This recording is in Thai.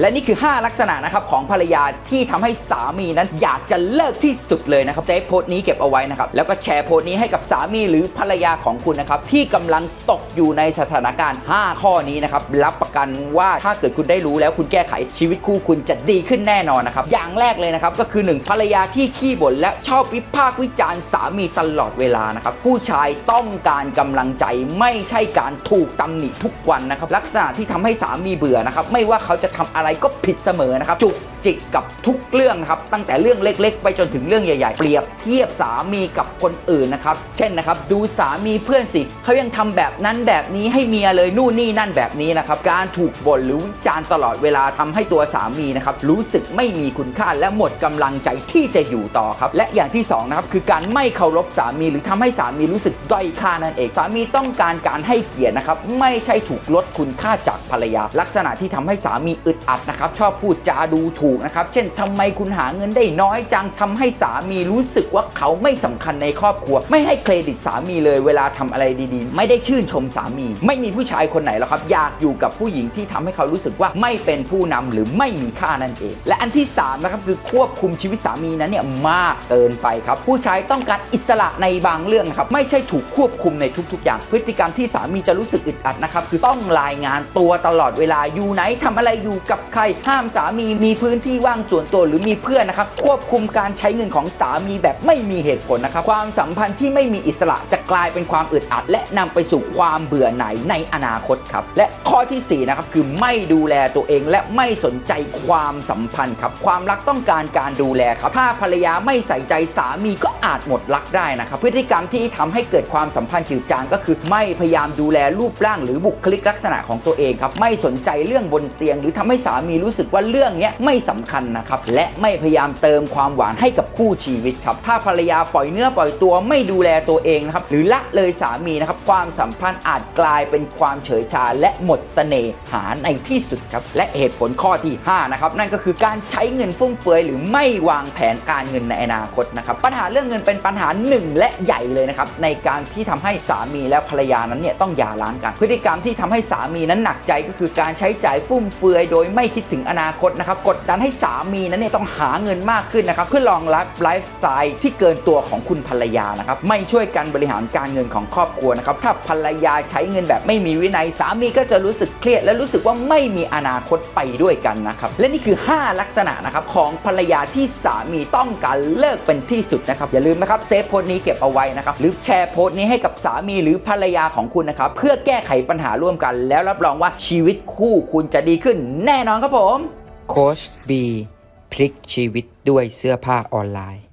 และนี่คือ 5 ลักษณะนะครับของภรรยาที่ทำให้สามีนั้นอยากจะเลิกที่สุดเลยนะครับเซฟโพสต์นี้เก็บเอาไว้นะครับแล้วก็แชร์โพสต์นี้ให้กับสามีหรือภรรยาของคุณนะครับที่กำลังตกอยู่ในสถานการณ์ 5 ข้อนี้นะครับรับประกันว่าถ้าเกิดคุณได้รู้แล้วคุณแก้ไขชีวิตคู่คุณจะดีขึ้นแน่นอนนะครับอย่างแรกเลยนะครับก็คือ 1 ภรรยาที่ขี้บ่นและชอบวิพากษ์วิจารณ์สามีตลอดเวลานะครับผู้ชายต้องการกำลังใจไม่ใช่การถูกตำหนิทุกวันนะครับลักษณะที่ทำให้สามีเบื่อนะครับไม่ว่าเขาจะทำอะไรก็ผิดเสมอนะครับจุกจิกกับทุกเรื่องนะครับตั้งแต่เรื่องเล็ก ๆ ไปจนถึงเรื่องใหญ่ ๆ เปรียบเทียบสามีกับคนอื่นนะครับเช่นนะครับดูสามีเพื่อนสิเขายังทำแบบนั้นแบบนี้ให้เมียเลยนู่นนี่นั่นแบบนี้นะครับการถูกบ่นหรือวิจารณ์ตลอดเวลาทำให้ตัวสามีนะครับรู้สึกไม่มีคุณค่าและหมดกำลังใจที่จะอยู่ต่อครับและอย่างที่สองนะครับคือการไม่เคารพสามีหรือทำให้สามีรู้สึกด้อยค่านั่นเองสามีต้องการการให้เกียรตินะครับไม่ใช่ถูกลดคุณค่าจากภรรยา ลักษณะที่ทำให้สามีอึดอัดนะครับชอบพูดจาดูถูกนะครับ เช่นทำไมคุณหาเงินได้น้อยจังทำให้สามีรู้สึกว่าเขาไม่สำคัญในครอบครัว ไม่ให้เครดิตสามีเลยเวลาทำอะไรดีๆ ไม่ได้ชื่นชมสามี ไม่มีผู้ชายคนไหนหรอกครับ อยากอยู่กับผู้หญิงที่ทำให้เขารู้สึกว่าไม่เป็นผู้นำหรือไม่มีค่านั่นเอง และอันที่สามนะครับคือควบคุมชีวิตสามีนั้นเนี่ยมากเกินไปครับผู้ชายต้องการอิสระในบางเรื่องนะครับไม่ใช่ถูกควบคุมในทุกๆ อย่าง พฤติกรรมที่สามีจะรู้สึกอึดอัดนะครับคือต้องรายงานตัวตลอดเวลาอยู่ไหนทำอะไรอยู่กับใครห้ามสามีมีพื้นที่ว่างส่วนตัวหรือมีเพื่อนนะครับควบคุมการใช้เงินของสามีแบบไม่มีเหตุผลนะครับความสัมพันธ์ที่ไม่มีอิสระจะ กลายเป็นความอึดอัด และนำไปสู่ความเบื่อหน่ายในอนาคตครับ และข้อที่สี่นะครับคือไม่ดูแลตัวเองและไม่สนใจความสัมพันธ์ครับ ความรักต้องการการดูแลครับ ถ้าภรรยาไม่ใส่ใจสามีก็อาจหมดรักได้นะครับ พฤติกรรมที่ทำให้เกิดความสัมพันธ์จืดจางก็คือไม่พยายามดูแลรูปร่างหรือบุคลิกลักษณะของตัวเองครับ ไม่สนใจเรื่องบนเตียง หรือทำให้สามีรู้สึกว่าเรื่องนี้ไม่สำคัญนะครับ และไม่พยายามเติมความหวานให้กับคู่ชีวิตครับ ถ้าภรรยาปล่อยเนื้อปล่อยตัวไม่ดูแลตัวเองนะครับหรือละเลยสามีนะครับความสัมพันธ์อาจกลายเป็นความเฉยชาและหมดเสน่หาในที่สุดครับและเหตุผลข้อที่5นะครับนั่นก็คือการใช้เงินฟุ่มเฟือยหรือไม่วางแผนการเงินในอนาคตนะครับปัญหาเรื่องเงินเป็นปัญหาหนึ่งและใหญ่เลยนะครับในการที่ทำให้สามีและภรรยานั้นเนี่ยต้องหย่าร้างกัน พฤติกรรมที่ทำให้สามีนั้นหนักใจก็คือการใช้จ่ายฟุ่มเฟือยโดยไม่คิดถึงอนาคตนะครับกดดันให้สามีนั้นเนี่ยต้องหาเงินมากขึ้นนะครับเพื่อรองรับไลฟ์สไตล์ที่เกินตัวของคุณภรรยานะครับไม่ช่วยกันบริหารการเงินของครอบครัวนะครับถ้าภรรยาใช้เงินแบบไม่มีวินัยสามีก็จะรู้สึกเครียด และรู้สึกว่าไม่มีอนาคตไปด้วยกันนะครับและนี่คือ 5 ลักษณะนะครับของภรรยาที่สามีต้องการเลิกเป็นที่สุดนะครับอย่าลืมนะครับเซฟโพสต์นี้เก็บเอาไว้นะครับหรือแชร์โพสต์นี้ให้กับสามีหรือภรรยาของคุณนะครับเพื่อแก้ไขปัญหาร่วมกัน แล้วรับรองว่าชีวิตคู่คุณจะดีขึ้น แน่นอนครับผมโคชบีพลิกชีวิตด้วยเสื้อผ้าออนไลน์